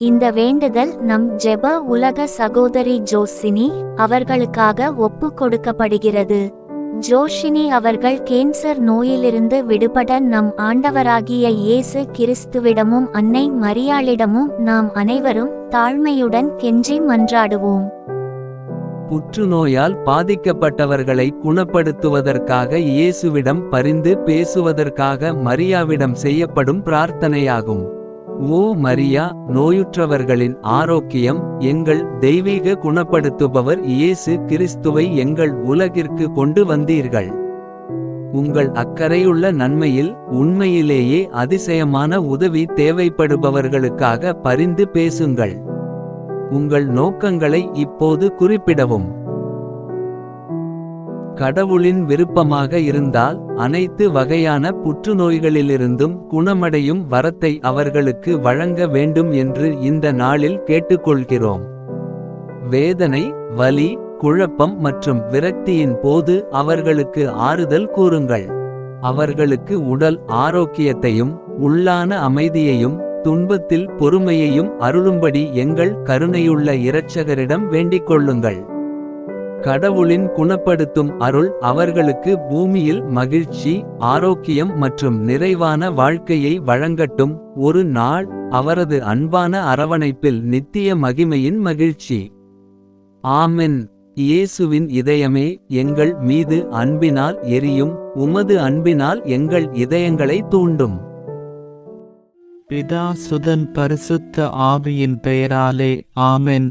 இந்த வேண்டுதல் நம் ஜெப உலக சகோதரி ஜோசினி அவர்களுக்காக ஒப்பு கொடுக்கப்படுகிறது ஜோஷினி அவர்கள் கேன்சர் நோயிலிருந்து விடுபட நம் ஆண்டவராகிய இயேசு கிறிஸ்துவிடமும் அன்னை மரியாளிடமும் நாம் அனைவரும் தாழ்மையுடன் கெஞ்சி மன்றாடுவோம். புற்றுநோயால் பாதிக்கப்பட்டவர்களை குணப்படுத்துவதற்காக இயேசுவிடம் பரிந்து பேசுவதற்காக மரியாவிடம் செய்யப்படும் பிரார்த்தனையாகும். ஓ மரியா நோயுற்றவர்களின் ஆரோக்கியம் எங்கள் தெய்வீக குணப்படுத்துபவர் இயேசு கிறிஸ்துவை எங்கள் உலகிற்கு கொண்டு வந்தீர்கள். உங்கள் அக்கறையுள்ள நன்மையில் உண்மையிலேயே அதிசயமான உதவி தேவைப்படுபவர்களுக்காக பரிந்து பேசுங்கள். உங்கள் நோக்கங்களை இப்போது குறிப்பிடவும். கடவுளின் விருப்பமாக இருந்தால் அனைத்து வகையான புற்றுநோய்களிலிருந்தும் குணமடையும் வரத்தை அவர்களுக்கு வழங்க வேண்டும் என்று இந்த நாளில் கேட்டுக்கொள்கிறோம். வேதனை வலி குழப்பம் மற்றும் விரக்தியின் போது அவர்களுக்கு ஆறுதல் கூறுங்கள். அவர்களுக்கு உடல் ஆரோக்கியத்தையும் உள்ளான அமைதியையும் துன்பத்தில் பொறுமையையும் அருளும்படி எங்கள் கருணையுள்ள இரட்சகரிடம் வேண்டிக் கொள்ளுங்கள். கடவுளின் குணப்படுத்தும் அருள் அவர்களுக்கு பூமியில் மகிழ்ச்சி ஆரோக்கியம் மற்றும் நிறைவான வாழ்க்கையை வழங்கட்டும். ஒரு நாள் அவரது அன்பான அரவணைப்பில் நித்திய மகிமையின் மகிழ்ச்சி. ஆமென். இயேசுவின் இதயமே எங்கள் மீது அன்பினால் எரியும் உமது அன்பினால் எங்கள் இதயங்களை தூண்டும். பிதா சுதன் பரிசுத்த ஆவியின் பெயராலே ஆமென்.